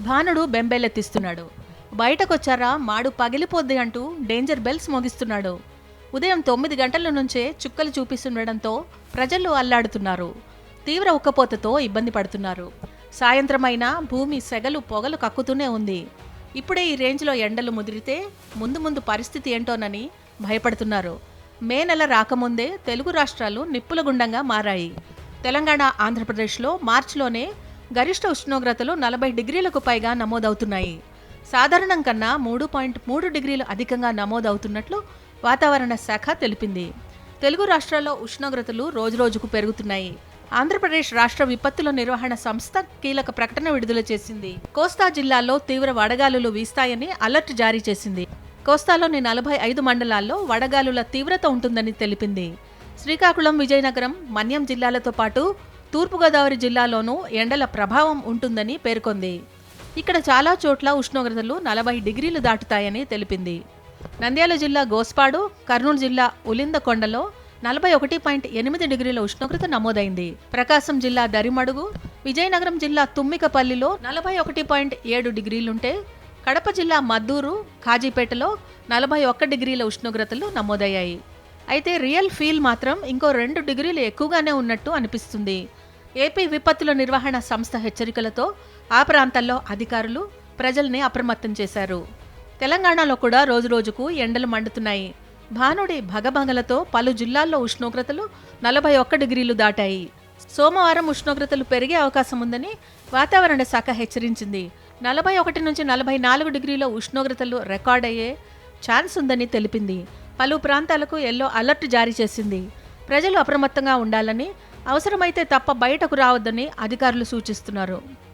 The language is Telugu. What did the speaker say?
భానుడు బెంబేలెత్తిస్తున్నాడు. బయటకొచ్చారా? మాడు పగిలిపోద్ది అంటూ డేంజర్ బెల్స్ మోగిస్తున్నాడు. ఉదయం తొమ్మిది గంటల నుంచే చుక్కలు చూపిస్తుండడంతో ప్రజలు అల్లాడుతున్నారు. తీవ్ర ఉక్కపోతతో ఇబ్బంది పడుతున్నారు. సాయంత్రమైనా భూమి సెగలు పొగలు కక్కుతూనే ఉంది. ఇప్పుడే ఈ రేంజ్లో ఎండలు ముదిరితే ముందు ముందు పరిస్థితి ఏంటోనని భయపడుతున్నారు. మే నెల రాకముందే తెలుగు రాష్ట్రాలు నిప్పుల గుండంగా మారాయి. తెలంగాణ ఆంధ్రప్రదేశ్లో మార్చిలోనే గరిష్ట ఉష్ణోగ్రతలు నలభై డిగ్రీలకు పైగా నమోదవుతున్నాయి. సాధారణం కన్నా మూడు పాయింట్ మూడు డిగ్రీలు అధికంగా నమోదవుతున్నట్లు వాతావరణ శాఖ తెలిపింది. తెలుగు రాష్ట్రాల్లో ఉష్ణోగ్రతలు రోజురోజుకు పెరుగుతున్నాయి. ఆంధ్రప్రదేశ్ రాష్ట్ర విపత్తుల నిర్వహణ సంస్థ కీలక ప్రకటన విడుదల చేసింది. కోస్తా జిల్లాల్లో తీవ్ర వడగాలులు వీస్తాయని అలర్ట్ జారీ చేసింది. కోస్తాలోని నలభై ఐదు మండలాల్లో వడగాలుల తీవ్రత ఉంటుందని తెలిపింది. శ్రీకాకుళం విజయనగరం మన్యం జిల్లాలతో పాటు తూర్పుగోదావరి జిల్లాలోనూ ఎండల ప్రభావం ఉంటుందని పేర్కొంది. ఇక్కడ చాలా చోట్ల ఉష్ణోగ్రతలు నలభై డిగ్రీలు దాటుతాయని తెలిపింది. నంద్యాల జిల్లా గోస్పాడు కర్నూలు జిల్లా ఉలిందకొండలో నలభై ఒకటి పాయింట్ ఎనిమిది డిగ్రీల ఉష్ణోగ్రత నమోదైంది. ప్రకాశం జిల్లా దరిమడుగు విజయనగరం జిల్లా తుమ్మికపల్లిలో నలభై ఒకటి పాయింట్ ఏడు డిగ్రీలుంటే కడప జిల్లా మద్దూరు కాజీపేటలో నలభై ఒక్క డిగ్రీల ఉష్ణోగ్రతలు నమోదయ్యాయి. అయితే రియల్ ఫీల్ మాత్రం ఇంకో రెండు డిగ్రీలు ఎక్కువగానే ఉన్నట్టు అనిపిస్తుంది. ఏపీ విపత్తుల నిర్వహణ సంస్థ హెచ్చరికలతో ఆ ప్రాంతాల్లో అధికారులు ప్రజల్ని అప్రమత్తం చేశారు. తెలంగాణలో కూడా రోజురోజుకు ఎండలు మండుతున్నాయి. భానుడి భగభగలతో పలు జిల్లాల్లో ఉష్ణోగ్రతలు నలభై ఒక్క డిగ్రీలు దాటాయి. సోమవారం ఉష్ణోగ్రతలు పెరిగే అవకాశం ఉందని వాతావరణ శాఖ హెచ్చరించింది. నలభై ఒకటి నుంచి నలభై నాలుగు డిగ్రీల ఉష్ణోగ్రతలు రికార్డ్ అయ్యే ఛాన్స్ ఉందని తెలిపింది. పలు ప్రాంతాలకు ఎల్లో అలర్ట్ జారీ చేసింది. ప్రజలు అప్రమత్తంగా ఉండాలని అవసరమైతే తప్ప బయటకు రావద్దని అధికారులు సూచిస్తున్నారు.